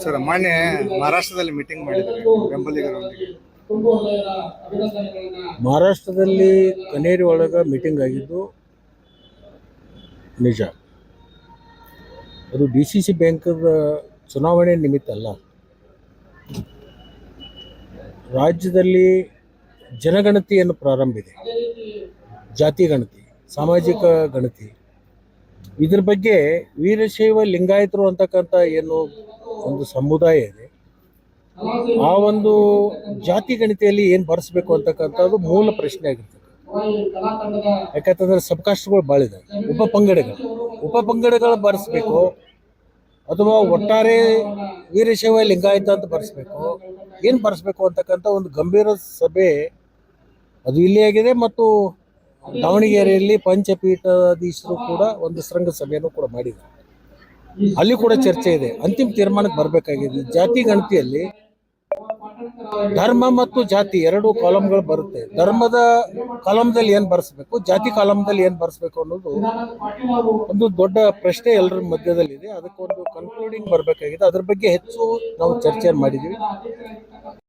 Sir, ಮೊನ್ನೆ ಮಹಾರಾಷ್ಟ್ರದಲ್ಲಿ meeting ಮಾಡಿದ್ದಾರೆ, ಬೆಂಬಲಿಗರೊಂದಿಗೆ. ಮಹಾರಾಷ್ಟ್ರದಲ್ಲಿ ಕನೇರಿ ಒಳಗೆ ಮೀಟಿಂಗ್ ಆಗಿದ್ದು, ನಿಜ. ಅದು ಡಿ ಸಿ ಸಿ ಬ್ಯಾಂಕದ ಚುನಾವಣೆ ನಿಮಿತ್ತ ಅಲ್ಲ. ರಾಜ್ಯದಲ್ಲಿ ಜನಗಣತಿಯನ್ನು ಪ್ರಾರಂಭಿದೆ ಜಾತಿ ಗಣತಿ, ಸಾಮಾಜಿಕ ಗಣತಿ. ಇದ್ರ ಬಗ್ಗೆ ವೀರಶೈವ ಲಿಂಗಾಯತರು ಅಂತಕ್ಕಂಥ ಏನು ಒಂದು ಸಮುದಾಯ ಇದೆ, ಆ ಒಂದು ಜಾತಿ ಗಣಿತೆಯಲ್ಲಿ ಏನು ಬರೆಸ್ಬೇಕು ಅಂತಕ್ಕಂಥದ್ದು ಮೂಲ ಪ್ರಶ್ನೆ ಆಗಿರ್ತದೆ. ಯಾಕಂತಂದ್ರೆ ಸಬ್ಕಾಸ್ಟ್ಗಳು ಭಾಳ ಇದೆ ಉಪ ಪಂಗಡಗಳು. ಉಪ ಪಂಗಡಗಳು ಬರೆಸ್ಬೇಕು. ಅಥವಾ ಒಟ್ಟಾರೆ ವೀರಶೈವ ಲಿಂಗಾಯತ ಅಂತ ಬರೆಸ್ಬೇಕು. ಏನು ಬರೆಸ್ಬೇಕು ಅಂತಕ್ಕಂಥ ಒಂದು ಗಂಭೀರ ಸಭೆ ಅದು ಇಲ್ಲಿ ಆಗಿದೆ ಮತ್ತು ದಾವಣಗೆರೆಯಲ್ಲಿ ಪಂಚಪೀಠಾಧೀಶರು ಕೂಡ ಒಂದು ಶೃಂಗ ಸಭೆಯನ್ನು ಕೂಡ ಮಾಡಿದ್ದಾರೆ. ಅಲ್ಲಿ ಕೂಡ ಚರ್ಚೆ ಇದೆ. ಅಂತಿಮ ತೀರ್ಮಾನಕ್ಕೆ ಬರಬೇಕಾಗಿದೆ. ಜಾತಿ ಗಣತಿಯಲ್ಲಿ ಧರ್ಮ ಮತ್ತು ಜಾತಿ ಎರಡು ಕಾಲಮ್ಗಳು ಬರುತ್ತೆ. ಧರ್ಮದ ಕಾಲಮ್ದಲ್ಲಿ ಏನ್ ಬರ್ಸ್ಬೇಕು, ಜಾತಿ ಕಾಲಮ್ದಲ್ಲಿ ಏನ್ ಬರ್ಸ್ಬೇಕು ಅನ್ನೋದು ಒಂದು ದೊಡ್ಡ ಪ್ರಶ್ನೆ ಎಲ್ಲರ ಮಧ್ಯದಲ್ಲಿ ಇದೆ ಅದಕ್ಕೊಂದು ಕನ್ಕ್ಲೂಡಿಂಗ್ ಬರಬೇಕಾಗಿದೆ. ಅದ್ರ ಬಗ್ಗೆ ಹೆಚ್ಚು ನಾವು ಚರ್ಚೆ ಮಾಡಿದೀವಿ